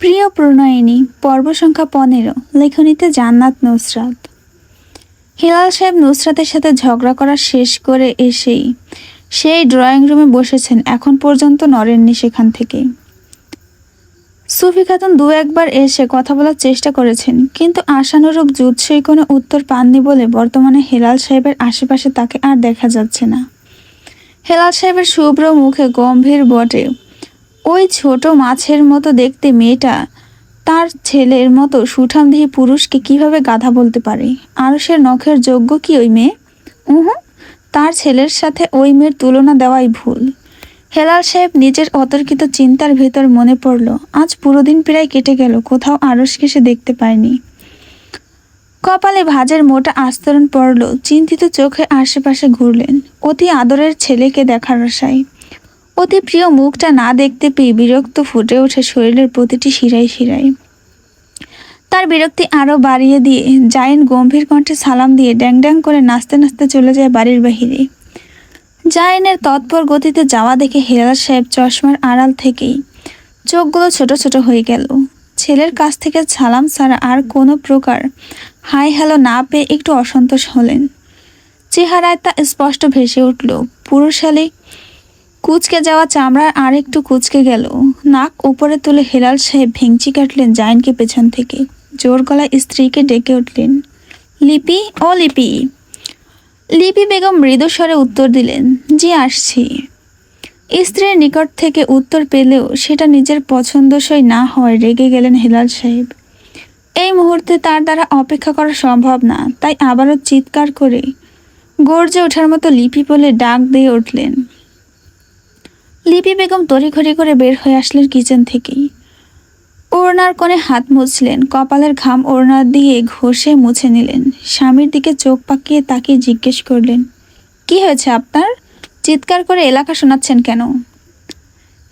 প্রিয় প্রণয়িনী, পর্ব সংখ্যা পনেরো, লেখনীতে জান্নাত নুসরাত। হিলাল সাহেব নুসরাতের সাথে ঝগড়া করা শেষ করে এসেই সেই ড্রয়িং রুমে বসেছেন এখন পর্যন্ত নড়েননি সেখান থেকে। সুফি খাতুন দু একবার এসে কথা বলার চেষ্টা করেছেন, কিন্তু আশানুরূপ জুৎসই কোনো উত্তর পাননি বলে বর্তমানে হেলাল সাহেবের আশেপাশে তাকে আর দেখা যাচ্ছে না। হেলাল সাহেবের শুভ্র মুখে গম্ভীর বটে। ওই ছোট মাছের মতো দেখতে মেয়েটা। তার ছেলের মতো সুঠামদেহী পুরুষকে কীভাবে গাধা বলতে পারে? আরসের নখের যোগ্য কি ওই মেয়ে? উহু, তার ছেলের সাথে ওই মেয়ের তুলনা দেওয়াই ভুল। হেলাল সাহেব নিজের অতর্কিত চিন্তার ভেতর মনে পড়ল। আজ পুরো দিন প্রায় কেটে গেল, কোথাও আরসকে সে দেখতে পায়নি। কপালে ভাজের মোটা আস্তরণ পড়ল, চিন্তিত চোখে আশেপাশে ঘুরলেন। অতি আদরের ছেলেকে দেখার আশায়। অতি প্রিয় মুখটা না দেখতে পেয়ে বিরক্ত ফুটে ওঠে শরীরের প্রতিটি শিরায় শিরায়। তার বিরক্তি আরও বাড়িয়ে দিয়ে জায়েন গম্ভীর কণ্ঠে সালাম দিয়ে ড্যাং ড্যাং করে নাচতে নাচতে চলে যায় বাড়ির বাহিরে। জায়েনের তৎপর গতিতে যাওয়া দেখে হেলাল সাহেব চশমার আড়াল থেকেই চোখগুলো ছোট ছোট হয়ে গেল। ছেলের কাছ থেকে সালাম ছাড়া আর কোনো প্রকার হাই হ্যালো না পেয়ে একটু অসন্তোষ হলেন। চেহারায় তা স্পষ্ট ভেসে উঠল। পুরুষালী কুচকে যাওয়া চামড়ার আর একটু কুচকে গেল। নাক উপরে তুলে হেলাল সাহেব ভেঙচি কাটলেন জায়নকে পেছন থেকে। জোর গলায় স্ত্রীকে ডেকে উঠলেন। লিপি, ও লিপি। লিপি বেগম মৃদু স্বরে উত্তর দিলেন, জি, আসছি। স্ত্রীর নিকট থেকে উত্তর পেলেও সেটা নিজের পছন্দসই না হয় রেগে গেলেন হেলাল সাহেব। এই মুহূর্তে তার দ্বারা অপেক্ষা করা সম্ভব না, তাই আবারও চিৎকার করে গর্জে ওঠার মতো লিপি বলে ডাক দিয়ে উঠলেন। লিপি বেগম তড়িঘড়ি করে বের হয়ে আসলেন কিচেন থেকেই। ওড়নার কোণে হাত মুছলেন, কপালের ঘাম ওড়না দিয়ে ঘষে মুছে নিলেন। স্বামীর দিকে চোখ পাকিয়ে তাকিয়ে জিজ্ঞেস করলেন, কি হয়েছে আপনার? চিৎকার করে এলাকা শোনাচ্ছেন কেন?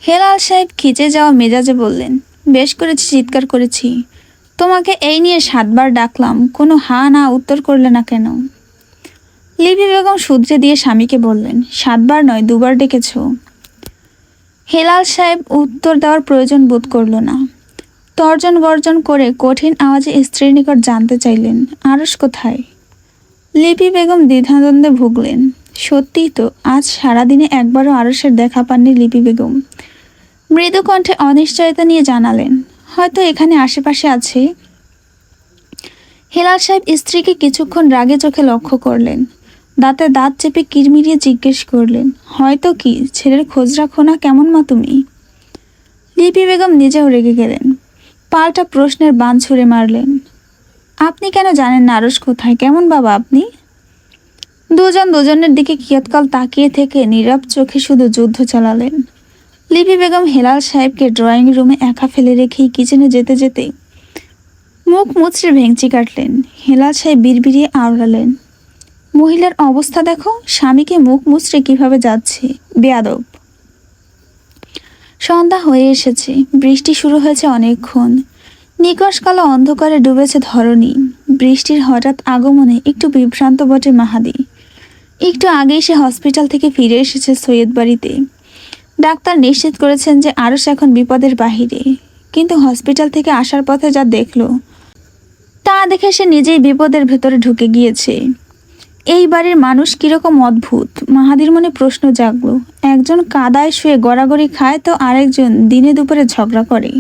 হেলাল সাহেব খিচে যাওয়া মেজাজে বললেন, বেশ করেছি, চিৎকার করেছি। তোমাকে এই নিয়ে সাতবার ডাকলাম, কোনো হা না উত্তর করলে না কেন? লিপি বেগম শুধরে দিয়ে স্বামীকে বললেন, সাতবার নয়, দুবার ডেকেছো। হেলাল সাহেব উত্তর দেওয়ার প্রয়োজন বোধ করল না। তর্জন গর্জন করে কঠিন আওয়াজে স্ত্রীর নিকট জানতে চাইলেন আরস কোথায়? লিপি বেগম দ্বিধাদ্বন্দ্বে ভুগলেন। সত্যিই তো, আজ সারাদিনে একবারও আরসের দেখা পাননি লিপি বেগম। মৃদু কণ্ঠে অনিশ্চয়তা নিয়ে জানালেন, হয়তো এখানে আশেপাশে আছে? হেলাল সাহেব স্ত্রীকে কিছুক্ষণ রাগে চোখে লক্ষ্য করলেন। দাঁতে দাঁত চেপে কিরমিরিয়ে জিজ্ঞেস করলেন, হয়তো কি? ছেলের খোঁজ রাখো না কেমন মা তুমি? লিপি বেগম নিজেও রেগে গেলেন। পাল্টা প্রশ্নের বান ছুঁড়ে মারলেন, আপনি কেন জানেন না আরস কোথায়? কেমন বাবা আপনি? দুজন দুজনের দিকে কিয়ৎকাল তাকিয়ে থেকে নীরব চোখে শুধু যুদ্ধ চালালেন। লিপি বেগম হেলাল সাহেবকে ড্রয়িং রুমে একা ফেলে রেখেই কিচেনে যেতে যেতে মুখ মুচড়ে ভেঙচি কাটলেন। হেলাল সাহেব বিড়বিড়িয়ে আওড়ালেন মহিলার অবস্থা দেখো, স্বামীকে মুখ মুচড়ে কীভাবে যাচ্ছে। বেয়াদব। সন্ধ্যা হয়ে এসেছে, বৃষ্টি শুরু হয়েছে অনেকক্ষণ। নিকশ কালো অন্ধকারে ডুবেছে ধরণী। বৃষ্টির হঠাৎ আগমনে একটু বিভ্রান্ত বটে মাহাদি। একটু আগেই সে হসপিটাল থেকে ফিরে এসেছে সৈয়দ বাড়িতে। ডাক্তার নিশ্চিত করেছেন যে আরস এখন বিপদের বাহিরে। কিন্তু হসপিটাল থেকে আসার পথে যা দেখল, তা দেখে সে নিজেই বিপদের ভেতরে ঢুকে গিয়েছে। এই বাড়ির মানুষ কীরকম অদ্ভুত? মাহাদির মনে প্রশ্ন জাগলো। একজন কাদায় শুয়ে গড়াগড়ি খায় তো আরেকজন দিনে দুপুরে ঝগড়া করে।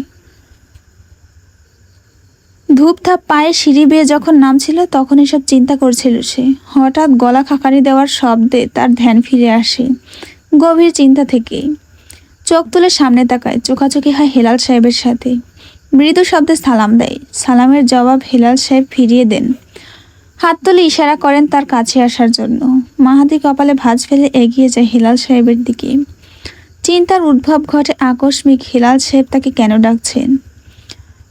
ধূপধাপ পায়ে সিঁড়ি বেয়ে যখন নামছিল, তখন এসব চিন্তা করছিল সে। হঠাৎ গলা খাকারি দেওয়ার শব্দে তার ধ্যান ফিরে আসে। গভীর চিন্তা থেকে চোখ তুলে সামনে তাকায়। চোখাচোখি হয় হেলাল সাহেবের সাথে। মৃদু শব্দে সালাম দেয়। সালামের জবাব হেলাল সাহেব ফিরিয়ে দেন। হাত তুলে ইশারা করেন তার কাছে আসার জন্য। মাহাদি কপালে ভাঁজ ফেলে এগিয়ে যায় হিলাল সাহেবের দিকে। চিন্তার উদ্ভব ঘটে আকস্মিক হিলাল সাহেব তাকে কেন ডাকছেন?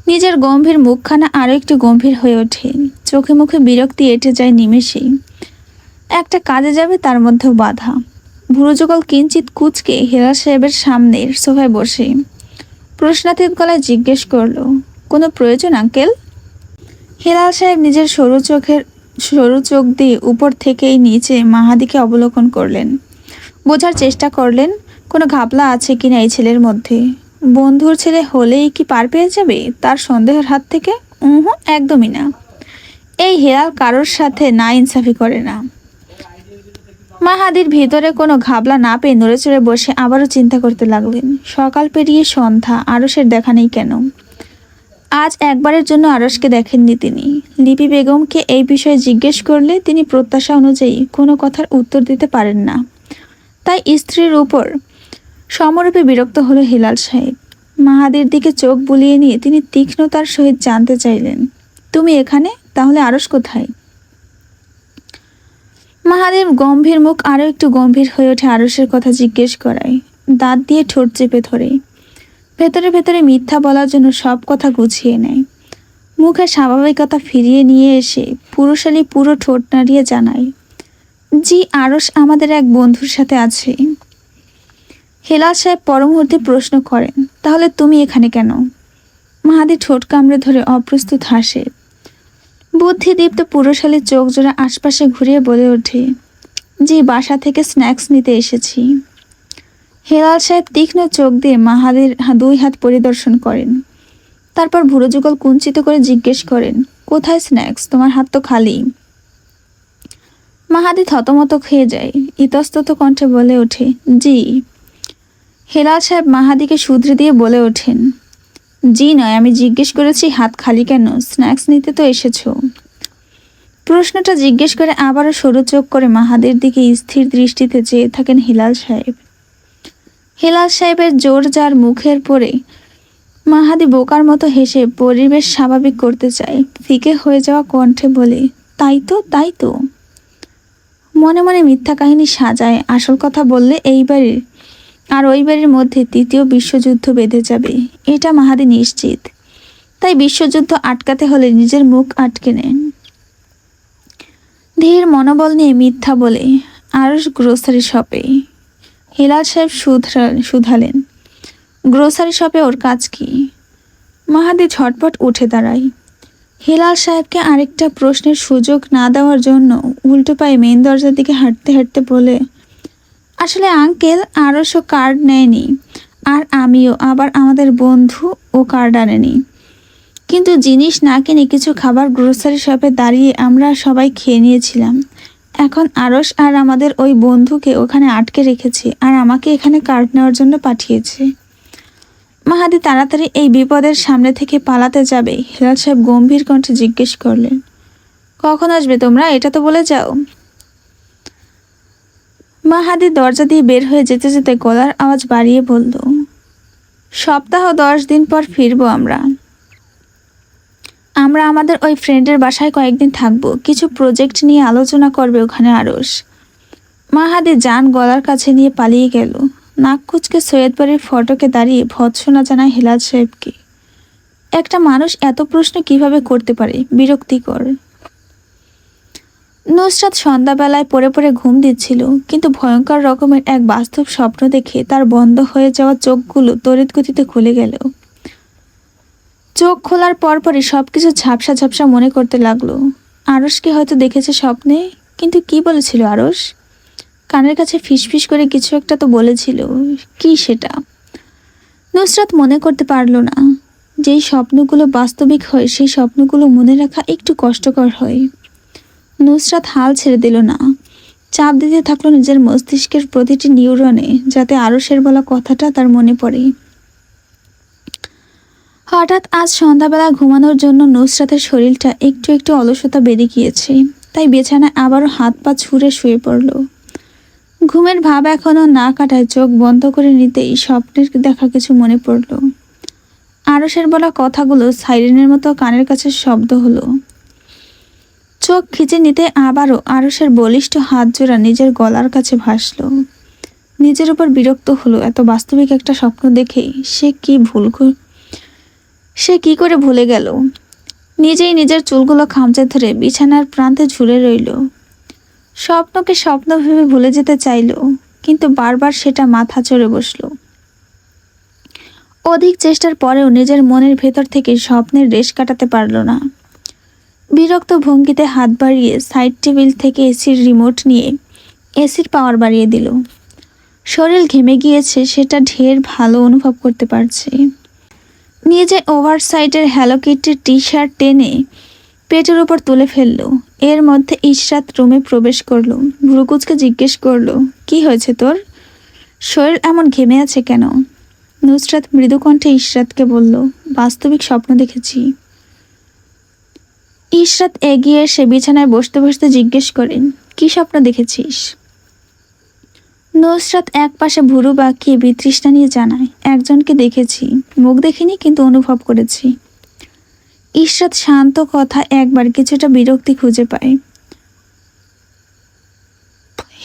নিজের গম্ভীর মুখখানা আরও একটু গম্ভীর হয়ে ওঠে। চোখে মুখে বিরক্তি এঁটে যায় নিমেষেই একটা কাজে যাবে তার মধ্যেও বাধা। ভুরুযুগল কিঞ্চিত কুচকে হেলাল সাহেবের সামনের সোফায় বসে। প্রশ্নাতীত গলায় জিজ্ঞেস করল, কোনো প্রয়োজন, আঙ্কেল? হেলাল সাহেব নিজের সরু চোখের সরু চোখ দিয়ে উপর থেকেই নিচে মাহাদিকে অবলোকন করলেন। বোঝার চেষ্টা করলেন, কোনো ঘাপলা আছে কিনা এই ছেলের মধ্যে? বন্ধুর ছেলে হলেই কি পার পেয়ে যাবে? তার সন্দেহের হাত থেকে? উহ, একদমই না। এই হেরাল কারোর সাথে না ইনসাফি করে না। মাহাদির ভিতরে কোনো ঘাবলা না পেয়ে নড়ে চড়ে বসে আবারও চিন্তা করতে লাগলেন। সকাল পেরিয়ে সন্ধ্যা আরসের দেখা নেই কেন? আজ একবারের জন্য আরসকে দেখেননি তিনি। লিপি বেগমকে এই বিষয়ে জিজ্ঞেস করলে তিনি প্রত্যাশা অনুযায়ী কোনো কথার উত্তর দিতে পারেন না। তাই স্ত্রীর উপর সমরূপে বিরক্ত হলো হিলাল সাহেব। মাহাদির দিকে চোখ বুলিয়ে নিয়ে তিনি তীক্ষ্ণতার সহিত জানতে চাইলেন, তুমি এখানে? তাহলে আরস কোথায়? মাহাদেব গম্ভীর মুখ আরও একটু গম্ভীর হয়ে ওঠে আরসের কথা জিজ্ঞেস করায়। দাঁত দিয়ে ঠোঁট চেপে ধরে। ভেতরে ভেতরে মিথ্যা বলার জন্য সব কথা গুছিয়ে নেয়। মুখে স্বাভাবিকতা ফিরিয়ে নিয়ে এসে পুরুষালী পুরো ঠোঁট নাড়িয়ে জানায়, জি আরস আমাদের এক বন্ধুর সাথে আছে। হেলাল সাহেব পরমুহূর্তে প্রশ্ন করেন, তাহলে তুমি এখানে কেন? মাহাদি ঠোঁট কামড়ে ধরে অপ্রস্তুত হাসে। বুদ্ধিদীপ্ত পুরুষালী চোখ জোড়া আশপাশে ঘুরিয়ে বলে ওঠে, জি, বাসা থেকে স্ন্যাক্স নিতে এসেছি। হেলাল সাহেব তীক্ষ্ণ চোখ দিয়ে মাহাদির দুই হাত পরিদর্শন করেন। তারপর ভুরো যুগল কুঞ্চিত করে জিজ্ঞেস করেন, কোথায় স্ন্যাক্স? তোমার হাত তো খালি। মাহাদি থতমত খেয়ে যায়, ইতস্তত কণ্ঠে বলে ওঠে, জি। হেলাল সাহেব মাহাদিকে শুধরে দিয়ে বলে ওঠেন, জি নয়, আমি জিজ্ঞেস করেছি, হাত খালি কেন? স্ন্যাক্স নিতে তো এসেছ। প্রশ্নটা জিজ্ঞেস করে আবারও সরু চোখ করে মাহাদের দিকে স্থির দৃষ্টিতে চেয়ে থাকেন হিলাল সাহেব। হিলাল সাহেবের জোর যার মুখের পরে মাহাদি বোকার মতো হেসে পরিবেশ স্বাভাবিক করতে চায়। ফিকে হয়ে যাওয়া কণ্ঠে বলে, তাই তো তাই তো। মনে মনে মিথ্যা কাহিনী সাজায়। আসল কথা বললে এই বাড়ির, আর ওই বাড়ির মধ্যে তৃতীয় বিশ্বযুদ্ধ বেঁধে যাবে। এটা মাহাদি নিশ্চিত। তাই বিশ্বযুদ্ধ আটকাতে হলে নিজের মুখ আটকে নেন। ধীর মনোবল নিয়ে মিথ্যা বলে আরস গ্রোসারি শপে হেলাল সাহেব শুধরা, শুধালেন। গ্রোসারি শপে ওর কাজ কি? মাহাদি ঝটপট উঠে দাঁড়ায়। হেলাল সাহেবকে আরেকটা প্রশ্নের সুযোগ না দেওয়ার জন্য উল্টো পায়ে মেন দরজার দিকে হাঁটতে হাঁটতে বলে, আসলে আঙ্কেল আরও আরশো কার্ড নেয়নি। আর আমিও, আবার আমাদের বন্ধু ও কার্ড আনেনি। কিন্তু জিনিস না কিনে কিছু খাবার গ্রোসারি শপে দাঁড়িয়ে আমরা সবাই খেয়ে নিয়েছিলাম। এখন আরস আর আমাদের ওই বন্ধুকে ওখানে আটকে রেখেছে আর আমাকে এখানে কার্ড নেওয়ার জন্য পাঠিয়েছে। মাহাদি তাড়াতাড়ি এই বিপদের সামনে থেকে পালাতে যাবে, হিলাল সাহেব গম্ভীর কণ্ঠে জিজ্ঞেস করলেন। কখন আসবে তোমরা? এটা তো বলে যাও। মাহাদি দরজা দিয়ে বের হয়ে যেতে যেতে গলার আওয়াজ বাড়িয়ে বলল, সপ্তাহ দশ দিন পর ফিরবো আমরা। আমরা আমাদের ওই ফ্রেন্ডের বাসায় কয়েকদিন থাকব। কিছু প্রজেক্ট নিয়ে আলোচনা করবে ওখানে আরস মাহাদি যান গলার কাছে নিয়ে পালিয়ে গেল। নাক কুচকে সৈয়দবাড়ির ফটকে দাঁড়িয়ে ভৎসনা জানায় হেলাল সাহেবকে। একটা মানুষ এত প্রশ্ন কীভাবে করতে পারে? বিরক্তিকর। নুসরাত সন্ধ্যাবেলায় পড়ে পড়ে ঘুম দিচ্ছিল, কিন্তু ভয়ঙ্কর রকমের এক বাস্তব স্বপ্ন দেখে তার বন্ধ হয়ে যাওয়া চোখগুলো তড়িৎ গতিতে খুলে গেল। চোখ খোলার পরপরই সব কিছু ঝাপসা ঝাপসা মনে করতে লাগল। আরসকে হয়তো দেখেছে স্বপ্নে, কিন্তু কি বলেছিল আরস কানের কাছে ফিসফিস করে কিছু একটা তো বলেছিল। কি সেটা? নুসরাত মনে করতে পারল না। যেই স্বপ্নগুলো বাস্তবিক হয়, সেই স্বপ্নগুলো মনে রাখা একটু কষ্টকর হয়। নুসরাত হাল ছেড়ে দিল না। চাপ দিতে থাকল নিজের মস্তিষ্কের প্রতিটি নিউরনে, যাতে আরসের বলা কথাটা তার মনে পড়ে। হঠাৎ আজ সন্ধ্যাবেলা ঘুমানোর জন্য নুসরাতের শরীরটা একটু একটু অলসতা বেড়ে গিয়েছে, তাই বিছানায় আবারও হাত পা ছুঁড়ে শুয়ে পড়ল। ঘুমের ভাব এখনও না কাটায় চোখ বন্ধ করে নিতেই স্বপ্নের দেখা কিছু মনে পড়ল। আরসের বলা কথাগুলো সাইরেনের মতো কানের কাছে শব্দ হলো। চোখ খিচে নিতে আবারও আরসের বলিষ্ঠ হাত জোড়া নিজের গলার কাছে ভাসল। নিজের উপর বিরক্ত হলো, এত বাস্তবিক একটা স্বপ্ন দেখে সে কি ভুল সে কি করে ভুলে গেল? নিজেই নিজের চুলগুলো খামচে ধরে বিছানার প্রান্তে ঝুলে রইল। স্বপ্নকে স্বপ্ন ভেবে ভুলে যেতে চাইল, কিন্তু বারবার সেটা মাথা চড়ে বসল। অধিক চেষ্টার পরেও নিজের মনের ভেতর থেকে স্বপ্নের রেশ কাটাতে পারল না। বিরক্ত ভঙ্গিতে হাত বাড়িয়ে সাইড টেবিল থেকে এসির রিমোট নিয়ে এসির পাওয়ার বাড়িয়ে দিল। শরীর ঘেমে গিয়েছে, সেটা ঢের ভালো অনুভব করতে পারছে। নিজে ওভার সাইডের হ্যালো কিটির টি শার্ট টেনে পেটের উপর তুলে ফেলল। এর মধ্যে ইশরাত রুমে প্রবেশ করল। ভ্রুকুচকে জিজ্ঞেস করল, কি হয়েছে তোর? শরীর এমন ঘেমে আছে কেন? নুসরাত মৃদুকণ্ঠে ইশরাতকে বলল, বাস্তবিক স্বপ্ন দেখেছি। ইশরাত এগিয়ে এসে বিছানায় বসতে বসতে জিজ্ঞেস করেন কি স্বপ্ন দেখেছিস? নুসরাত এক পাশে ভুরু বাঁকিয়ে বিতৃষ্ণা নিয়ে জানায়, একজনকে দেখেছি। মুখ দেখিনি, কিন্তু অনুভব করেছি। ইশরাত শান্ত কথা একবার কিছুটা বিরক্তি খুঁজে পায়।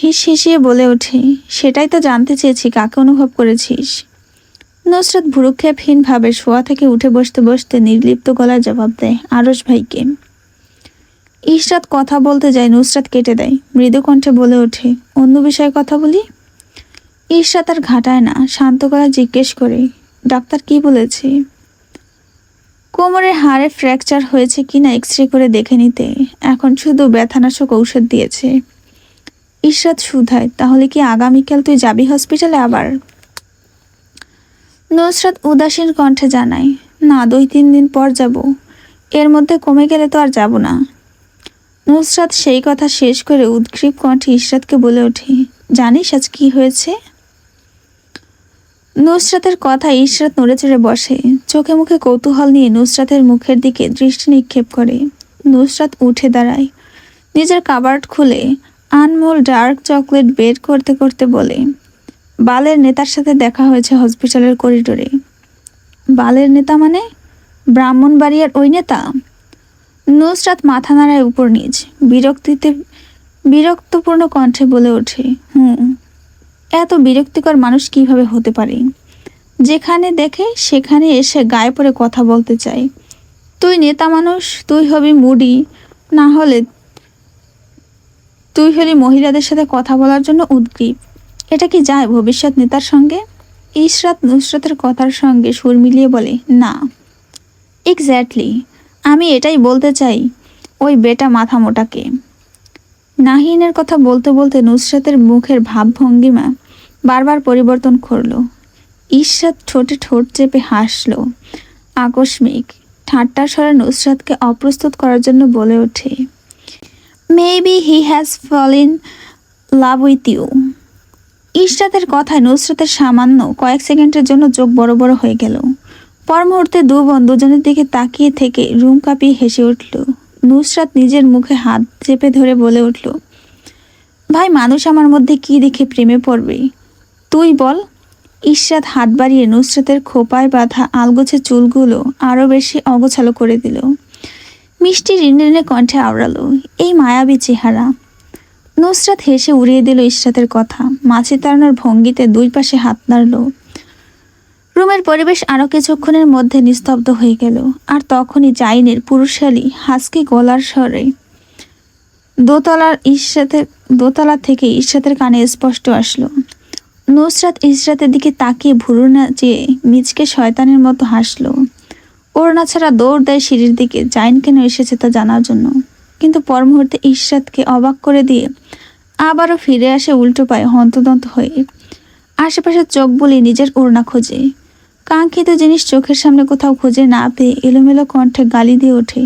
হিস হিসিয়ে বলে ওঠে, সেটাই তো জানতে চেয়েছি, কাকে অনুভব করেছিস? নুসরাত ভ্রুক্ষেপহীনভাবে শোয়া থেকে উঠে বসতে বসতে নির্লিপ্ত গলায় জবাব দেয় আরস ভাইকে। ইশরাত কথা বলতে যায়, নুসরাত কেটে দেয়। মৃদু কণ্ঠে বলে ওঠে, অন্য বিষয়ে কথা বলি? ইশরাত আর ঘাটায় না, শান্ত গলায় জিজ্ঞেস করে, ডাক্তার কি বলেছে? কোমরের হাড়ে ফ্র্যাকচার হয়েছে কিনা এক্স রে করে দেখে নিতে, এখন শুধু ব্যথানাশক ঔষধ দিয়েছে। ইশরাত সুধায়, তাহলে কি আগামীকাল তুই যাবি হসপিটালে আবার? নুসরাত উদাসীন কণ্ঠে জানায়, না, দুই তিন দিন পর যাব। এর মধ্যে কমে গেলে তো আর যাব না। নুসরাত সেই কথা শেষ করে উদ্গ্রীব কণ্ঠে ইশরাতকে বলে ওঠে, জানিস আজ কি হয়েছে? নুসরাতের কথা ইশরাত নড়ে চড়ে বসে। চোখে মুখে কৌতূহল নিয়ে নুসরাতের মুখের দিকে দৃষ্টি নিক্ষেপ করে। নুসরাত উঠে দাঁড়ায়। নিজের কাবার্ড খুলে আনমোল ডার্ক চকলেট বের করতে করতে বলে, বালের নেতার সাথে দেখা হয়েছে হসপিটালের করিডোরে। বালের নেতা মানে? ব্রাহ্মণবাড়িয়ার ওই নেতা? নুসরাত মাথা নাড়ায় উপর নিচ, বিরক্তিতে বিরক্তপূর্ণ কণ্ঠে বলে ওঠে, হুম। এত বিরক্তিকর মানুষ কীভাবে হতে পারে? যেখানে দেখে সেখানে এসে গায়ে পড়ে কথা বলতে চায় তুই নেতা মানুষ, তুই হবি মুডি, না হলে তুই হলি মহিলাদের সাথে কথা বলার জন্য উদ্গ্রীব। এটা কি যায় ভবিষ্যৎ নেতার সঙ্গে? ইশরাত নুসরাতের কথার সঙ্গে সুর মিলিয়ে বলে, না। এক্স্যাক্টলি আমি এটাই বলতে চাই, ওই বেটা মাথা মোটাকে নাহিনের কথা বলতে বলতে নুসরাতের মুখের ভাবভঙ্গিমা বারবার পরিবর্তন করল। ইশরাত ঠোঁটে ঠোঁট চেপে হাসলো। আকস্মিক ঠাট্টা স্বরে নুসরাতকে অপ্রস্তুত করার জন্য বলে ওঠে maybe he has fall in love with you ইশরাতের কথায় নুসরাতের সামান্য কয়েক সেকেন্ডের জন্য চোখ বড় বড় হয়ে গেল। পর মুহূর্তে দু বোন দুজনের দিকে তাকিয়ে থেকে রুম কাঁপিয়ে হেসে উঠল। নুসরাত নিজের মুখে হাত চেপে ধরে বলে উঠল, ভাই, মানুষ আমার মধ্যে কি দেখে প্রেমে পড়বে? তুই বল ইশরাত হাত বাড়িয়ে নুসরাতের খোপায় বাঁধা আলগোছে চুলগুলো আরও বেশি অগোছালো করে দিল। মিষ্টি রিনে কণ্ঠে আওড়ালো, এই মায়াবী চেহারা। নুসরাত হেসে উড়িয়ে দিল ইশরাতের কথা। মাছি তাড়ানোর ভঙ্গিতে দুই পাশে হাত নাড়ল। রুমের পরিবেশ আরও কিছুক্ষণের মধ্যে নিস্তব্ধ হয়ে গেল, আর তখনই জাইনের পুরুষালী হাসকি গলার স্বরে, দোতলার ইশরাতের দোতলা থেকে ইশরাতের কানে স্পষ্ট আসলো নুসরাত ইশরাতের দিকে তাকিয়ে ভুরু নাচিয়ে মিচকে শয়তানের মতো হাসলো। ওড়না ছাড়া দৌড় দেয় সিঁড়ির দিকে, জাইন কেন এসেছে তা জানার জন্য। কিন্তু পর মুহূর্তে ইসরাতকে অবাক করে দিয়ে আবারও ফিরে আসে উল্টো পায়ে হন্তদন্ত হয়ে। আশেপাশে চোখ বলি নিজের ওড়না খোঁজে। কাঙ্ক্ষিত জিনিস চোখের সামনে কোথাও খুঁজে না পেয়ে এলোমেলো কণ্ঠে গালি দিয়ে ওঠে।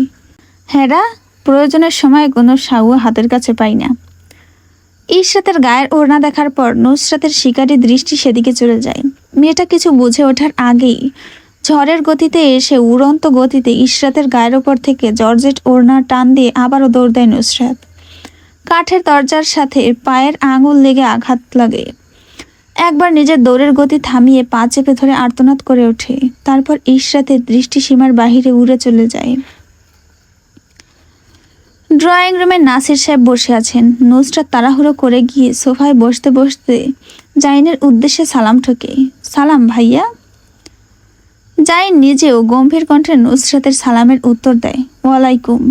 হ্যাঁ প্রয়োজনের সময় কোনো সাউয়া হাতের কাছে পাই না। ইশরাতের গায়ের ওড়না দেখার পর নুসরাতের শিকারী দৃষ্টি সেদিকে চলে যায়। মেয়েটা কিছু বুঝে ওঠার আগেই ঝড়ের গতিতে এসে উড়ন্ত গতিতে ইশরাতের গায়ের ওপর থেকে জর্জেট ওড়না টান দিয়ে আবারও দৌড় দেয় নুসরাত। কাঠের দরজার সাথে পায়ের আঙুল লেগে আঘাত লাগে। একবার নিজের দৌড়ের গতি থামিয়ে পা চেপে ধরে আর্তনাদ করে ওঠে। তারপর ইশরাতের দৃষ্টিসীমার বাহিরে উড়ে চলে যায়। ড্রয়িং রুমে নাসির সাহেব বসে আছেন। নুসরাত তাড়াহুড়ো করে গিয়ে সোফায় বসতে বসতে জাইনের উদ্দেশ্যে সালাম ঠোকে। সালাম ভাইয়া। জাইন নিজেও গম্ভীর কণ্ঠে নুসরাতের সালামের উত্তর দেয়, ওয়ালাইকুম।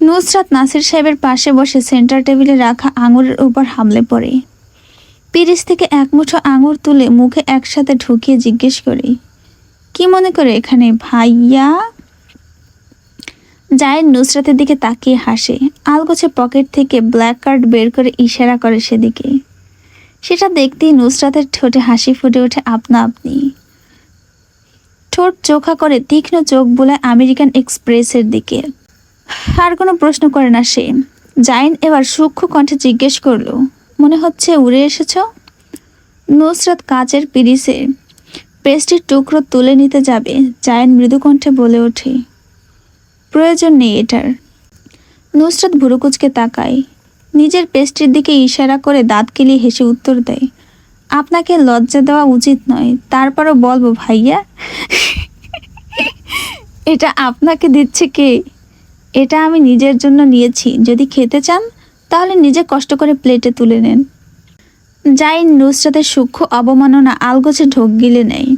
নুসরাত নাসির সাহেবের পাশে বসে সেন্টার টেবিলে রাখা আঙুরের উপর হামলে পড়ে। পিরিস থেকে এক মুঠো আঙুর তুলে মুখে একসাথে ঢুকিয়ে জিজ্ঞেস করি, কি মনে করে এখানে ভাইয়া? জায়েন নুসরাতের দিকে তাকিয়ে হাসে। আলগোছে পকেট থেকে ব্ল্যাক কার্ড বের করে ইশারা করে সেদিকে। সেটা দেখতেই নুসরাতের ঠোঁটে হাসি ফুটে ওঠে আপনা আপনি। ঠোঁট চোখা করে তীক্ষ্ণ চোখ বোলায় আমেরিকান এক্সপ্রেসের দিকে। আর কোনো প্রশ্ন করে না সে। জাইন এবার সূক্ষ্ম কণ্ঠে জিজ্ঞেস করল, মনে হচ্ছে উড়ে এসেছ? নুসরাত কাচের পিরিসে পেস্টির টুকরো তুলে নিতে যাবে। জায়েন মৃদু কণ্ঠে বলে ওঠে প্রয়োজন নেই এটার। নুসরাত ভুরুকুচকে তাকায়। নিজের পেস্ট্রির দিকে ইশারা করে দাঁত কেলিয়ে হেসে উত্তর দেয়, আপনাকে লজ্জা দেওয়া উচিত নয়। তারপরও বলব, ভাইয়া, এটা আপনাকে দিচ্ছে কে? এটা আমি নিজের জন্য নিয়েছি। যদি খেতে চান, তাহলে নিজে কষ্ট করে প্লেটে তুলে নেন। যাই নুসরাতের সূক্ষ্ম অবমাননা আলগোছে ঢোক গিলে নেয়।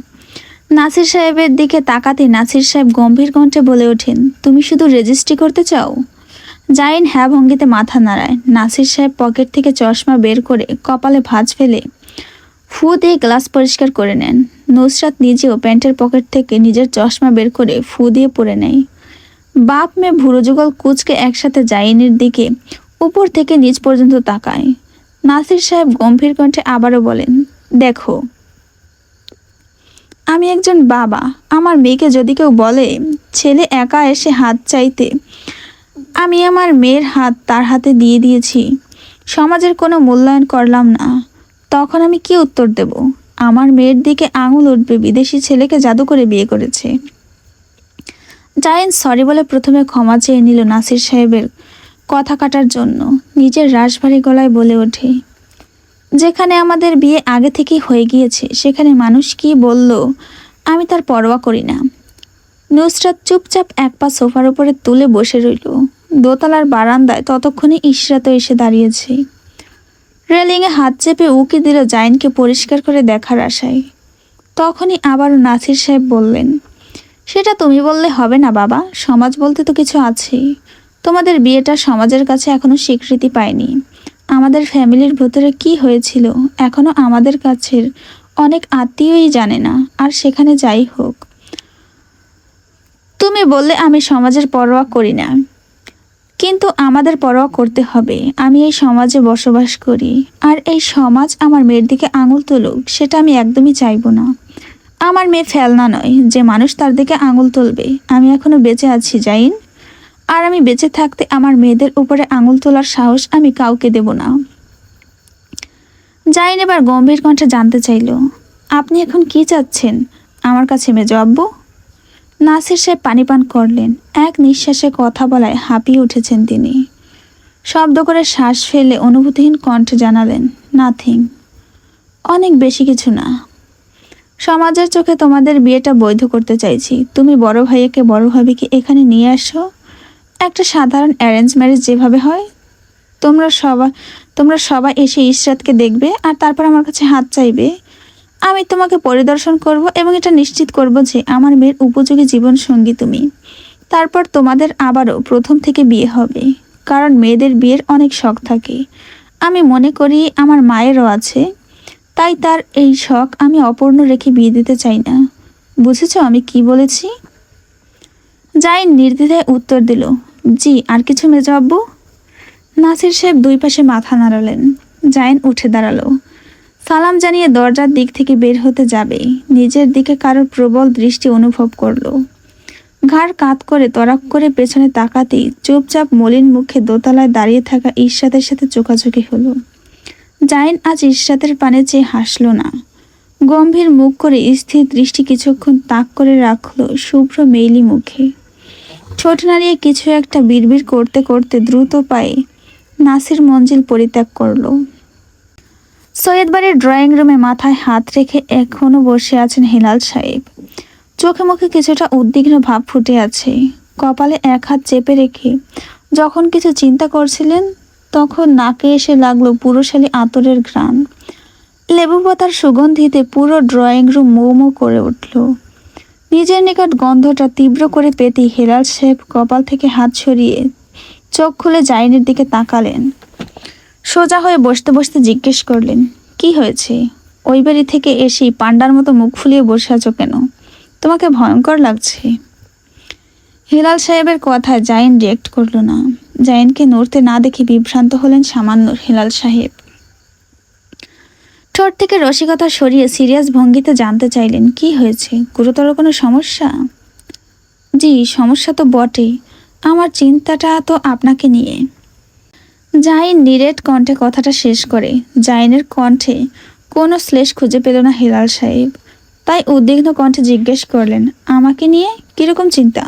নাসির সাহেবের দিকে তাকাতে নাসির সাহেব গম্ভীর কণ্ঠে বলে ওঠেন, তুমি শুধু রেজিস্ট্রি করতে চাও? জাইন হ্যাঁ ভঙ্গিতে মাথা নাড়ায়। নাসির সাহেব পকেট থেকে চশমা বের করে কপালে ভাঁজ ফেলে ফু দিয়ে গ্লাস পরিষ্কার করে নেন। নুসরাত নিজেও প্যান্টের পকেট থেকে নিজের চশমা বের করে ফু দিয়ে পরে নেয়। বাপ মেয়ে ভুরো যুগল কুচকে একসাথে জাইনের দিকে উপর থেকে নিচ পর্যন্ত তাকায়। নাসির সাহেব গম্ভীর কণ্ঠে আবারও বলেন, দেখো আমি একজন বাবা। আমার মেয়েকে যদি কেউ বলে, ছেলে একা এসে হাত চাইতে। আমি আমার মেয়ের হাত তার হাতে দিয়ে দিয়েছি। সমাজের কোনো মূল্যায়ন করলাম না। তখন আমি কি উত্তর দেব? আমার মেয়ের দিকে আঙুল উঠবে, বিদেশি ছেলেকে জাদু করে বিয়ে করেছে। জায়েন সরি বলে প্রথমে ক্ষমা চেয়ে নিল নাসির সাহেবের কথা কাটার জন্য। নিজের রাশভারী গলায় বলে ওঠে যেখানে আমাদের বিয়ে আগে থেকেই হয়ে গিয়েছে, সেখানে মানুষ কি বলল, আমি তার পরোয়া করি না। নুসরাত চুপচাপ এক পা সোফার উপরে তুলে বসে রইল। দোতলার বারান্দায় ততক্ষণে ইশরাত এসে দাঁড়িয়েছে। রেলিংয়ে হাত চেপে উকি দিল জাইনকে পরিষ্কার করে দেখার আশায়। তখনই আবারও নাসির সাহেব বললেন, সেটা তুমি বললে হবে না বাবা, সমাজ বলতে তো কিছু আছেই। তোমাদের বিয়েটা সমাজের কাছে এখনও স্বীকৃতি পায়নি। আমাদের ফ্যামিলির ভেতরে কি হয়েছিল এখনও আমাদের কাছের অনেক আত্মীয়ই জানে না, আর সেখানে যাই হোক। তুমি বললে আমি সমাজের পরোয়া করি না। কিন্তু আমাদের পরোয়া করতে হবে। আমি এই সমাজে বসবাস করি, আর এই সমাজ আমার মেয়ের দিকে আঙুল তুলুক, সেটা আমি একদমই চাইব না। আমার মেয়ে ফেলনা নয় যে মানুষ তার দিকে আঙুল তুলবে। আমি এখনও বেঁচে আছি, জাইন? আর আমি বেঁচে থাকতে আমার মেয়েদের উপরে আঙুল তোলার সাহস আমি কাউকে দেব না। জাইন এবার গম্ভীর কণ্ঠে জানতে চাইল, আপনি এখন কি চাচ্ছেন? আমার কাছে মেজো আব্বু? নাসির সাহেব পানি পান করলেন। এক নিঃশ্বাসে কথা বলায় হাঁপিয়ে উঠেছেন তিনি। শব্দ করে শ্বাস ফেলে অনুভূতিহীন কণ্ঠে জানালেন, নাথিং, অনেক বেশি কিছু না। সমাজের চোখে তোমাদের বিয়েটা বৈধ করতে চাইছি। তুমি বড় ভাইয়াকে বড় ভাবিকে এখানে নিয়ে আসো। একটা সাধারণ অ্যারেঞ্জ ম্যারেজ যেভাবে হয়, তোমরা সবাই তোমরা সবাই এসে ইশরাতকে দেখবে আর তারপর আমার কাছে হাত চাইবে। আমি তোমাকে পরিদর্শন করব এবং এটা নিশ্চিত করব যে আমার মেয়ের উপযোগী জীবন সঙ্গী তুমি। তারপর তোমাদের আবারও প্রথম থেকে বিয়ে হবে, কারণ মেয়েদের বিয়ের অনেক শখ থাকে। আমি মনে করি আমার মায়েরও আছে, তাই তার এই শখ আমি অপূর্ণ রেখে বিয়ে দিতে চাই না। বুঝেছ আমি কি বলেছি? যাই নির্দ্বিধায় উত্তর দিল, জি, আর কিছু মেজো নাসির সাহেব দুই পাশে মাথা নাড়ালেন। জাইন উঠে দাঁড়াল। সালাম জানিয়ে দরজার দিক থেকে বের হতে যাবে নিজের দিকে কারোর প্রবল দৃষ্টি অনুভব করল। ঘাড় কাত করে তরাক করে পেছনে তাকাতেই চুপচাপ মলিন মুখে দোতলায় দাঁড়িয়ে থাকা ঈর্ষাদের সাথে চোখাচোখি হলো। জাইন আজ ঈর্ষাদের পানে চেয়ে হাসল না। গম্ভীর মুখ করে স্থির দৃষ্টি কিছুক্ষণ তাক করে রাখল শুভ্র মেইলি মুখে। ঠোঁট নাড়িয়ে কিছু একটা বিড়বিড় করতে করতে দ্রুত পায়ে নাসির মঞ্জিল পরিত্যাগ করল। সৈয়দ বাড়ির ড্রয়িং রুমে মাথায় হাত রেখে এখনও বসে আছেন হেলাল সাহেব। চোখে মুখে কিছুটা উদ্বিগ্ন ভাব ফুটে আছে। কপালে এক হাত চেপে রেখে যখন কিছু চিন্তা করছিলেন, তখন নাকে এসে লাগল পুরোশালী আতরের ঘ্রাণ। লেবু পাতার সুগন্ধিতে পুরো ড্রয়িং রুম মৌ মৌ করে উঠল। নিজের নিকট গন্ধটা তীব্র করে পেতেই হেলাল সাহেব কপাল থেকে হাত সরিয়ে চোখ খুলে জাইনের দিকে তাকালেন। সোজা হয়ে বসতে বসতে জিজ্ঞেস করলেন, কি হয়েছে? ওই বাড়ি থেকে এসেই পান্ডার মতো মুখ ফুলিয়ে বসে আছো কেন? তোমাকে ভয়ঙ্কর লাগছে। হেলাল সাহেবের কথায় জাইন রিয়েক্ট করল না। জাইনকে নড়তে না দেখে বিভ্রান্ত হলেন সামান্য হেলাল সাহেব। ঠোঁট থেকে রসিকতা সরিয়ে সিরিয়াস ভঙ্গিতে জানতে চাইলেন, কি হয়েছে? গুরুতর কোনো সমস্যা? জি, সমস্যা তো বটে আমার চিন্তাটা তো আপনাকে নিয়ে। জাইন নিরেট কণ্ঠে কথাটা শেষ করে। জাইনের কণ্ঠে কোনো শ্লেষ খুঁজে পেল না হেলাল সাহেব। তাই উদ্বিগ্ন কণ্ঠে জিজ্ঞেস করলেন, আমাকে নিয়ে কীরকম চিন্তা?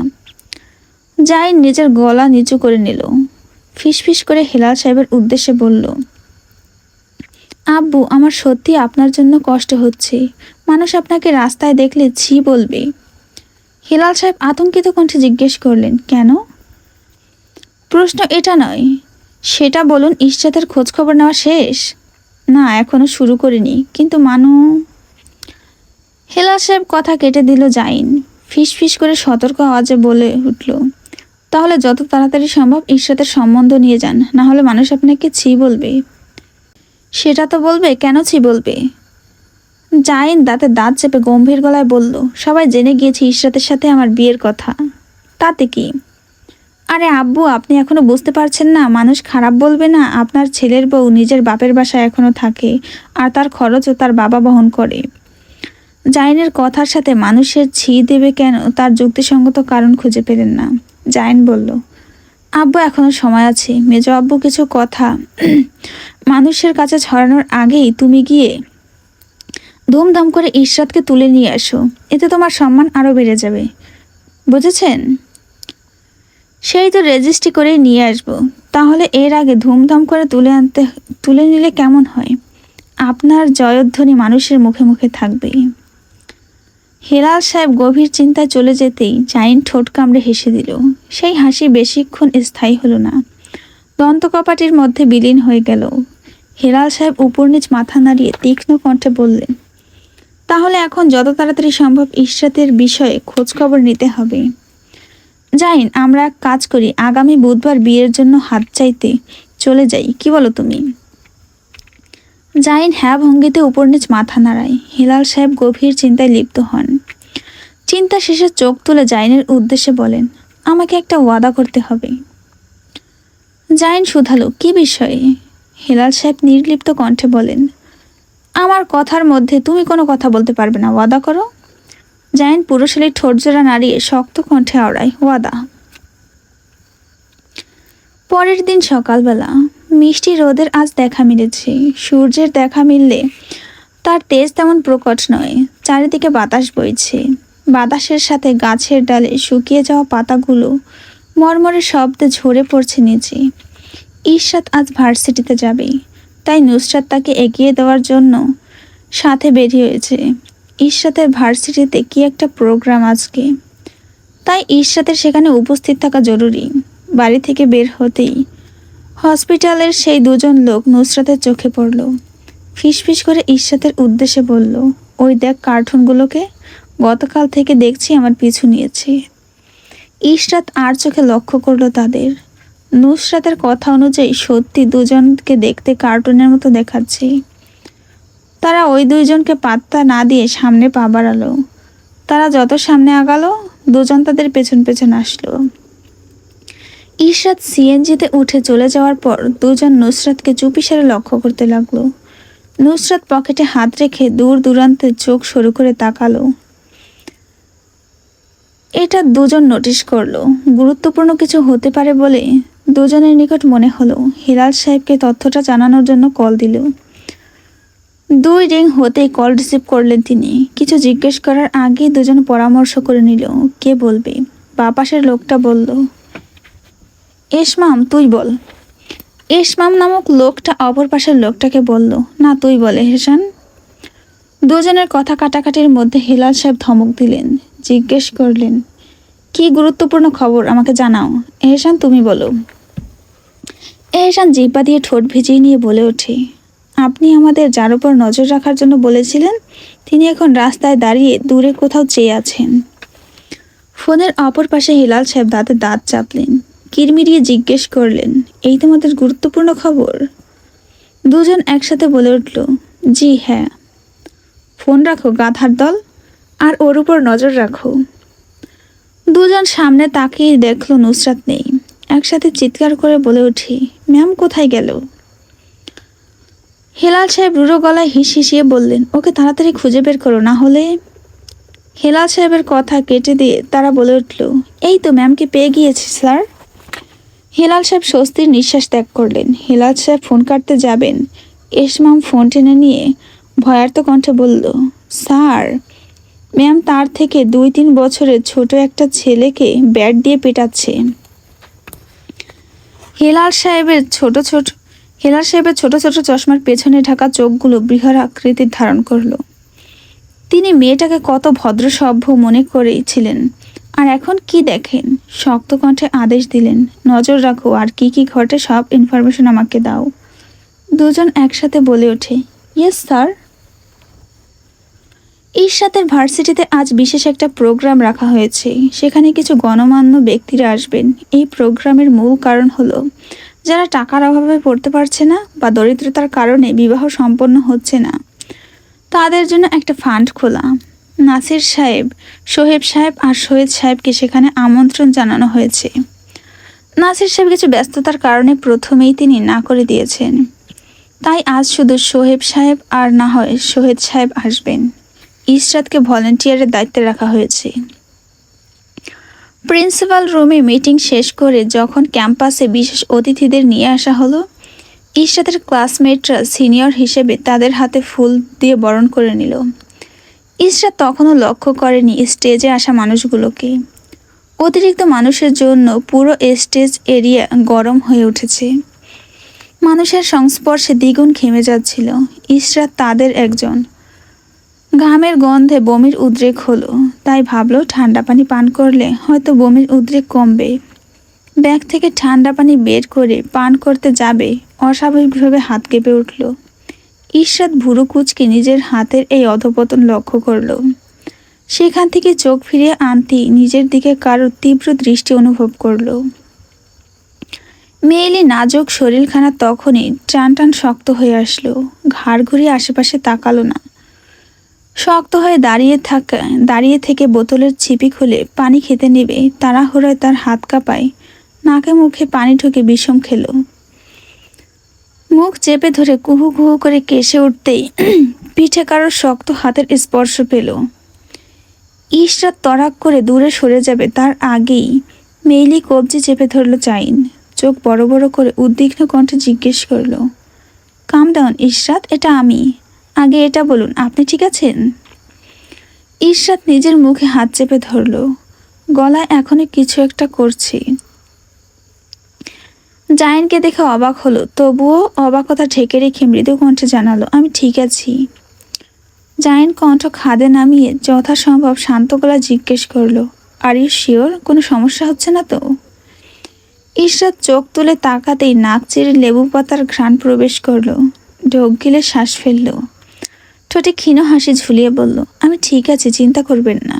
জাইন নিজের গলা নিচু করে নিল। ফিসফিস করে হেলাল সাহেবের উদ্দেশ্যে বলল আব্বু, আমার সত্যি আপনার জন্য কষ্ট হচ্ছে। মানুষ আপনাকে রাস্তায় দেখলে ছি বলবে। হেলাল সাহেব আতঙ্কিত কণ্ঠে জিজ্ঞেস করলেন, কেন? প্রশ্ন এটা নয়। সেটা বলুন, ইশরাতের খোঁজ খবর নেওয়া শেষ? না, এখনও শুরু করিনি, কিন্তু মানু, হেলাল সাহেব কথা কেটে দিল জাইন। ফিস ফিস করে সতর্ক আওয়াজে বলে উঠল, তাহলে যত তাড়াতাড়ি সম্ভব ইশরাতের সম্বন্ধ নিয়ে যান, না হলে মানুষ আপনাকে ছি বলবে। সেটা তো বলবে, কেন ছি বলবে? জাইন দাঁতে দাঁত চেপে গম্ভীর গলায় বলল, সবাই জেনে গিয়েছে ইশরাতের সাথে আমার বিয়ের কথা। তাতে কি? আরে আব্বু, আপনি এখনও বুঝতে পারছেন না, মানুষ খারাপ বলবে না, আপনার ছেলের বউ নিজের বাপের বাসায় এখনও থাকে, আর তার খরচও তার বাবা বহন করে। জাইনের কথার সাথে মানুষের ছি দেবে কেন, তার যুক্তিসঙ্গত কারণ খুঁজে পেলেন না। জাইন বলল, আব্বু, এখনও সময় আছে। মেজ আব্বু, কিছু কথা মানুষের কাছে ছড়ানোর আগেই তুমি গিয়ে ধুমধাম করে ইশরাতকে তুলে নিয়ে আসো। এতে তোমার সম্মান আরও বেড়ে যাবে। বুঝেছেন? সেই তো রেজিস্ট্রি করেই নিয়ে আসব। তাহলে এর আগে ধুমধাম করে তুলে আনতে, তুলে নিলে কেমন হয়? আপনার জয়ধ্বনি মানুষের মুখে মুখে থাকবে হেলাল সাহেব গভীর চিন্তায় চলে যেতেই জাইন ঠোঁট কামড়ে হেসে দিল। সেই হাসি বেশিক্ষণ স্থায়ী হলো না। দন্তকপাটির মধ্যে বিলীন হয়ে গেল। হেলাল সাহেব উপর নিচ মাথা নাড়িয়ে তীক্ষ্ণ কণ্ঠে বললেন, তাহলে এখন যত তাড়াতাড়ি সম্ভব ইশরাতের বিষয়ে খোঁজখবর নিতে হবে। জাইন, আমরা কাজ করি, আগামী বুধবার বিয়ের জন্য হাত চাইতে চলে যাই, কি বলো তুমি? জাইন হ্যাঁ ভঙ্গিতে উপর নিচ মাথা নাড়ায়। হেলাল সাহেব গভীর চিন্তায় লিপ্ত হন। চিন্তা শেষে চোখ তুলে জাইনের উদ্দেশ্যে বলেন, আমাকে একটা ওয়াদা করতে হবে। জাইন শুধালো, কি বিষয়ে? হেলাল সাহেব নির্লিপ্ত কণ্ঠে বলেন, আমার কথার মধ্যে তুমি কোনো কথা বলতে পারবে না, ওয়াদা করো। জায়েন্ট পুরুষালী ঠোঁটজোড়া নাড়িয়ে শক্ত কণ্ঠে আওড়ায়, ওয়াদা। পরের দিন সকালবেলা মিষ্টি রোদের আজ দেখা মিলেছে। সূর্যের দেখা মিললে তার তেজ তেমন প্রকট নয়, চারিদিকে বাতাস বইছে। বাতাসের সাথে গাছের ডালে শুকিয়ে যাওয়া পাতাগুলো মরমরে শব্দে ঝরে পড়ছে নিচে। ঈর্ষাদ আজ ভার্সিটিতে যাবে তাই নুসরাত তাকে এগিয়ে দেওয়ার জন্য সাথে বেরিয়ে হয়েছে। ঈর্ষাদের ভার্সিটিতে কি একটা প্রোগ্রাম আজকে? তাই ঈর্ষাদের সেখানে উপস্থিত থাকা জরুরি। বাড়ি থেকে বের হতেই হসপিটালের সেই দুজন লোক নুসরাতের চোখে পড়ল। ফিসফিস করে ঈর্ষাদের উদ্দেশ্যে বলল, ওই দেখ কার্টুনগুলোকে, গতকাল থেকে দেখছি আমার পিছু নিয়েছে। ঈশরাত আর চোখে লক্ষ্য করল তাদের। নুসরাতের কথা অনুযায়ী সত্যি দুজনকে দেখতে কার্টুনের মতো দেখাচ্ছে। তারা ওই দুইজনকে পাত্তা না দিয়ে সামনে পা বাড়ালো। তারা যত সামনে আগালো, দুজন তাদের পেছন পেছন আসলো। ইশরাত সিএনজিতে উঠে চলে যাওয়ার পর দুজন নুসরাতকে চুপিসারে লক্ষ্য করতে লাগল। নুসরাত পকেটে হাত রেখে দূর দূরান্তে চোখ শুরু করে তাকালো। এটা দুজন নোটিশ করল। গুরুত্বপূর্ণ কিছু হতে পারে বলে দুজনের নিকট মনে হলো। হিলাল সাহেবকে তথ্যটা জানানোর জন্য কল দিল। দুই রিং হতেই কল রিসিভ করলেন তিনি। কিছু জিজ্ঞেস করার আগেই দুজন পরামর্শ করে নিল। কে বলবে? বা পাশের লোকটা বলল এসমাম তুই বল। এসমাম নামক লোকটা অপর পাশের লোকটাকে বলল, না, তুই বলে হেসান দুজনের কথা কাটাকাটির মধ্যে হেলাল সাহেব ধমক দিলেন, জিজ্ঞেস করলেন, কি গুরুত্বপূর্ণ খবর আমাকে জানাও? এহসান, তুমি বলো। এহসান জিব্বা দিয়ে ঠোঁট ভিজিয়ে নিয়ে বলে ওঠে, আপনি আমাদের যার উপর নজর রাখার জন্য বলেছিলেন, তিনি এখন রাস্তায় দাঁড়িয়ে দূরে কোথাও চেয়ে আছেন। ফোনের অপর পাশে হিলাল সাহেব দাঁতে দাঁত চাপলেন কিরমিরিয়ে জিজ্ঞেস করলেন, এই তোমাদের গুরুত্বপূর্ণ খবর? দুজন একসাথে বলে উঠল, জি হ্যাঁ। ফোন রাখো, গাধার দল, আর ওর উপর নজর রাখো। দুজন সামনে তাকিয়ে দেখল নুসরাত নেই। একসাথে চিৎকার করে বলে উঠি, ম্যাম কোথায় গেল? হেলাল সাহেব রুড়ো গলায় হিস হিসিয়ে বললেন, ওকে তাড়াতাড়ি খুঁজে বের করো, না হলে? হেলাল সাহেবের কথা কেটে দিয়ে তারা বলে উঠল, এই তো ম্যামকে পেয়ে গিয়েছি, স্যার। হেলাল সাহেব স্বস্তির নিঃশ্বাস ত্যাগ করলেন, হেলাল সাহেব ফোন কাটতে যাবেন। এসমাম ফোন টেনে নিয়ে ভয়ার্ত কণ্ঠে বলল, স্যার, ম্যাম তার থেকে দুই তিন বছরের ছোট একটা ছেলেকে ব্যাট দিয়ে পেটাচ্ছে। হেলাল সাহেবের ছোট ছোট হেলাল সাহেবের ছোট ছোট চশমার পেছনে ঢাকা চোখগুলো বৃহৎ আকৃতির ধারণ করল। তিনি মেয়েটাকে কত ভদ্র সভ্য মনে করেছিলেন। আর এখন কি দেখেন? শক্ত কণ্ঠে আদেশ দিলেন, নজর রাখো, আর কি কি ঘটে সব ইনফরমেশন আমাকে দাও। দুজন একসাথে বলে ওঠে ইয়েস স্যার ঈর্ষাতের ভার্সিটিতে আজ বিশেষ একটা প্রোগ্রাম রাখা হয়েছে। সেখানে কিছু গণমান্য ব্যক্তিরা আসবেন। এই প্রোগ্রামের মূল কারণ হলো, যারা টাকার অভাবে পড়তে পারছে না বা দরিদ্রতার কারণে বিবাহ সম্পন্ন হচ্ছে না, তাদের জন্য একটা ফান্ড খোলা। নাসির সাহেব, সোহেব সাহেব আর শহীদ সাহেবকে সেখানে আমন্ত্রণ জানানো হয়েছে। নাসির সাহেব কিছু ব্যস্ততার কারণে প্রথমেই তিনি না করে দিয়েছেন। তাই আজ শুধু সোহেব সাহেব আর না হয় শহীদ সাহেব আসবেন। ইশরাতকে ভলেন্টিয়ারের দায়িত্বে রাখা হয়েছে। প্রিন্সিপাল রুমে মিটিং শেষ করে যখন ক্যাম্পাসে বিশেষ অতিথিদের নিয়ে আসা হলো ইশরাতের ক্লাসমেটরা সিনিয়র হিসেবে তাদের হাতে ফুল দিয়ে বরণ করে নিল। ইশরাত তখনও লক্ষ্য করেনি স্টেজে আসা মানুষগুলোকে। অতিরিক্ত মানুষের জন্য পুরো স্টেজ এরিয়া গরম হয়ে উঠেছে। মানুষের সংস্পর্শে দ্বিগুণ ঘেমে যাচ্ছিল। ইশরাত তাদের একজন ঘামের গন্ধে বমির উদ্রেক হলো, তাই ভাবলো ঠান্ডা পানি পান করলে হয়তো বমির উদ্রেক কমবে। ব্যাগ থেকে ঠান্ডা পানি বের করে পান করতে যাবে, অস্বাভাবিকভাবে হাত কেঁপে উঠল। ঈর্ষাদ ভুরু কুচকে নিজের হাতের এই অধপতন লক্ষ্য করল। সেখান থেকে চোখ ফিরিয়ে আনতেই নিজের দিকে কারোর তীব্র দৃষ্টি অনুভব করল। মেয়েলি নাজুক শরীরখানা তখনই টান টান শক্ত হয়ে আসলো, ঘাড় ঘুরিয়ে আশেপাশে তাকালো না। শক্ত হয়ে দাঁড়িয়ে থাকা দাঁড়িয়ে থেকে বোতলের ছিপি খুলে পানি খেতে নেবে। তাড়াহুড়োয় তার হাত কাঁপায়। নাকে মুখে পানি ঢুকে বিষম খেলো। মুখ চেপে ধরে কুহু কুহু করে কেসে উঠতেই পিঠে কারোর শক্ত হাতের স্পর্শ পেল। ইশরাত তরাক করে দূরে সরে যাবে তার আগেই মেইলি কবজি চেপে ধরলো চাইন। চোখ বড় বড় করে উদ্বিগ্ন কণ্ঠে জিজ্ঞেস করল, কাম ডাউন ইশরাত এটা আমি? আগে এটা বলুন, আপনি ঠিক আছেন? ইশরাত নিজের মুখে হাত চেপে ধরলো। গলায় এখনও কিছু একটা করছি। জায়েনকে দেখে অবাক হলো, তবুও অবাকতা ঢেকে রেখে মৃদু কণ্ঠে জানালো, আমি ঠিক আছি। জায়েন কণ্ঠ খাদে নামিয়ে যথাসম্ভব শান্ত গলা জিজ্ঞেস করল আর ইউ শিওর কোনো সমস্যা হচ্ছে না তো? ইশরাত চোখ তুলে তাকাতেই নাক চিরে লেবু পাতার ঘ্রাণ প্রবেশ করল, ঢোক গিলে শ্বাস ফেলল। ঠোঁটে ক্ষীণ হাসি ঝুলিয়ে বলল আমি ঠিক আছি চিন্তা করবেন না।